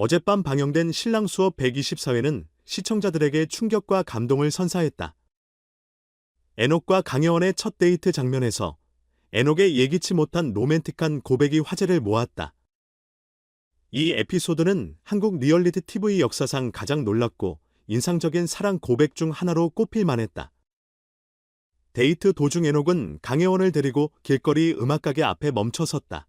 어젯밤 방영된 신랑 수업 124회는 시청자들에게 충격과 감동을 선사했다. 에녹과 강혜원의 첫 데이트 장면에서 에녹의 예기치 못한 로맨틱한 고백이 화제를 모았다. 이 에피소드는 한국 리얼리티 TV 역사상 가장 놀랍고 인상적인 사랑 고백 중 하나로 꼽힐 만했다. 데이트 도중 에녹은 강혜원을 데리고 길거리 음악가게 앞에 멈춰 섰다.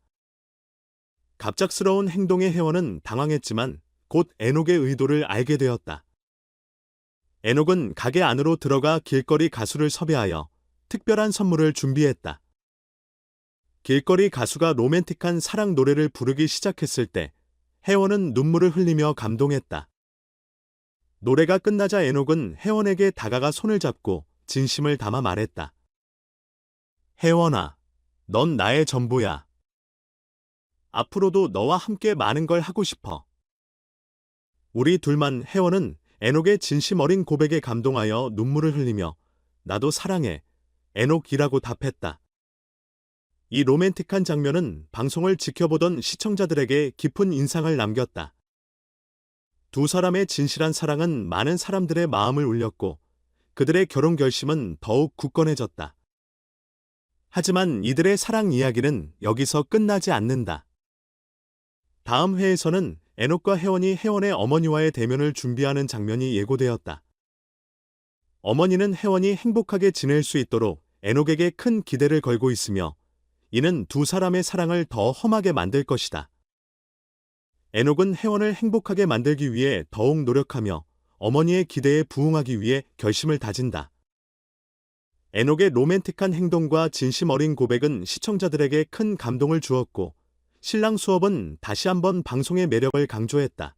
갑작스러운 행동에 혜원은 당황했지만 곧 에녹의 의도를 알게 되었다. 에녹은 가게 안으로 들어가 길거리 가수를 섭외하여 특별한 선물을 준비했다. 길거리 가수가 로맨틱한 사랑 노래를 부르기 시작했을 때 혜원은 눈물을 흘리며 감동했다. 노래가 끝나자 에녹은 혜원에게 다가가 손을 잡고 진심을 담아 말했다. 혜원아, 넌 나의 전부야. 앞으로도 너와 함께 많은 걸 하고 싶어. 우리 둘만 혜원은 에녹의 진심 어린 고백에 감동하여 눈물을 흘리며 나도 사랑해, 에녹이라고 답했다. 이 로맨틱한 장면은 방송을 지켜보던 시청자들에게 깊은 인상을 남겼다. 두 사람의 진실한 사랑은 많은 사람들의 마음을 울렸고 그들의 결혼 결심은 더욱 굳건해졌다. 하지만 이들의 사랑 이야기는 여기서 끝나지 않는다. 다음 회에서는 에녹과 혜원이 혜원의 어머니와의 대면을 준비하는 장면이 예고되었다. 어머니는 혜원이 행복하게 지낼 수 있도록 에녹에게 큰 기대를 걸고 있으며 이는 두 사람의 사랑을 더 험하게 만들 것이다. 에녹은 혜원을 행복하게 만들기 위해 더욱 노력하며 어머니의 기대에 부응하기 위해 결심을 다진다. 에녹의 로맨틱한 행동과 진심 어린 고백은 시청자들에게 큰 감동을 주었고 신랑 수업은 다시 한번 방송의 매력을 강조했다.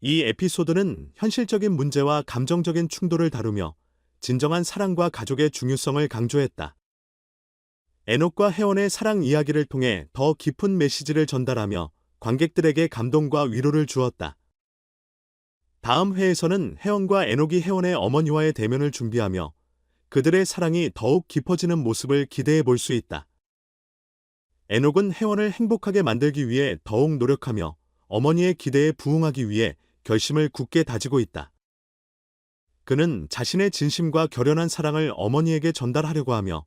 이 에피소드는 현실적인 문제와 감정적인 충돌을 다루며 진정한 사랑과 가족의 중요성을 강조했다. 에녹과 혜원의 사랑 이야기를 통해 더 깊은 메시지를 전달하며 관객들에게 감동과 위로를 주었다. 다음 회에서는 혜원과 에녹이 혜원의 어머니와의 대면을 준비하며 그들의 사랑이 더욱 깊어지는 모습을 기대해 볼 수 있다. 에녹은 혜원을 행복하게 만들기 위해 더욱 노력하며 어머니의 기대에 부응하기 위해 결심을 굳게 다지고 있다. 그는 자신의 진심과 결연한 사랑을 어머니에게 전달하려고 하며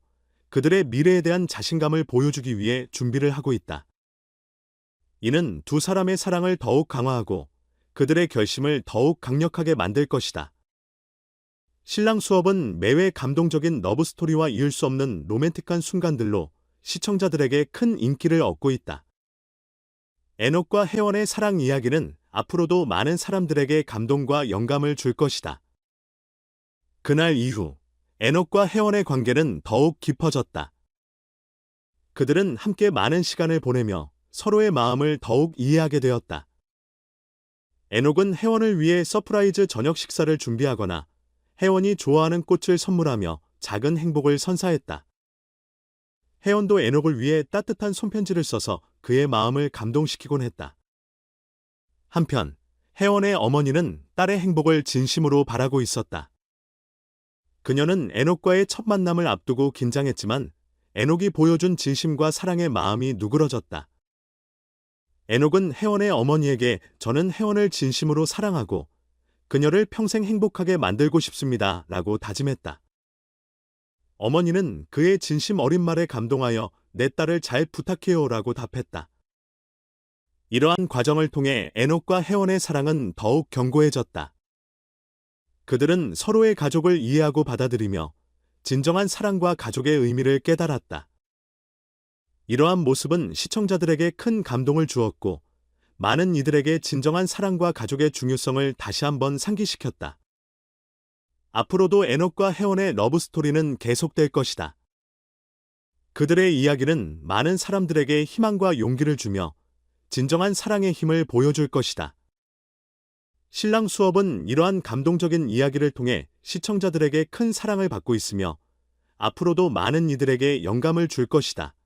그들의 미래에 대한 자신감을 보여주기 위해 준비를 하고 있다. 이는 두 사람의 사랑을 더욱 강화하고 그들의 결심을 더욱 강력하게 만들 것이다. 신랑 수업은 매회 감동적인 러브스토리와 이을 수 없는 로맨틱한 순간들로 시청자들에게 큰 인기를 얻고 있다. 에녹과 혜원의 사랑 이야기는 앞으로도 많은 사람들에게 감동과 영감을 줄 것이다. 그날 이후 에녹과 혜원의 관계는 더욱 깊어졌다. 그들은 함께 많은 시간을 보내며 서로의 마음을 더욱 이해하게 되었다. 에녹은 혜원을 위해 서프라이즈 저녁 식사를 준비하거나 혜원이 좋아하는 꽃을 선물하며 작은 행복을 선사했다. 혜원도 에녹을 위해 따뜻한 손편지를 써서 그의 마음을 감동시키곤 했다. 한편 혜원의 어머니는 딸의 행복을 진심으로 바라고 있었다. 그녀는 에녹과의 첫 만남을 앞두고 긴장했지만 에녹이 보여준 진심과 사랑의 마음이 누그러졌다. 에녹은 혜원의 어머니에게 저는 혜원을 진심으로 사랑하고 그녀를 평생 행복하게 만들고 싶습니다. 라고 다짐했다. 어머니는 그의 진심 어린 말에 감동하여 내 딸을 잘 부탁해요 라고 답했다. 이러한 과정을 통해 에녹과 혜원의 사랑은 더욱 견고해졌다. 그들은 서로의 가족을 이해하고 받아들이며 진정한 사랑과 가족의 의미를 깨달았다. 이러한 모습은 시청자들에게 큰 감동을 주었고 많은 이들에게 진정한 사랑과 가족의 중요성을 다시 한번 상기시켰다. 앞으로도 에녹과 혜원의 러브스토리는 계속될 것이다. 그들의 이야기는 많은 사람들에게 희망과 용기를 주며 진정한 사랑의 힘을 보여줄 것이다. 신랑 수업은 이러한 감동적인 이야기를 통해 시청자들에게 큰 사랑을 받고 있으며 앞으로도 많은 이들에게 영감을 줄 것이다.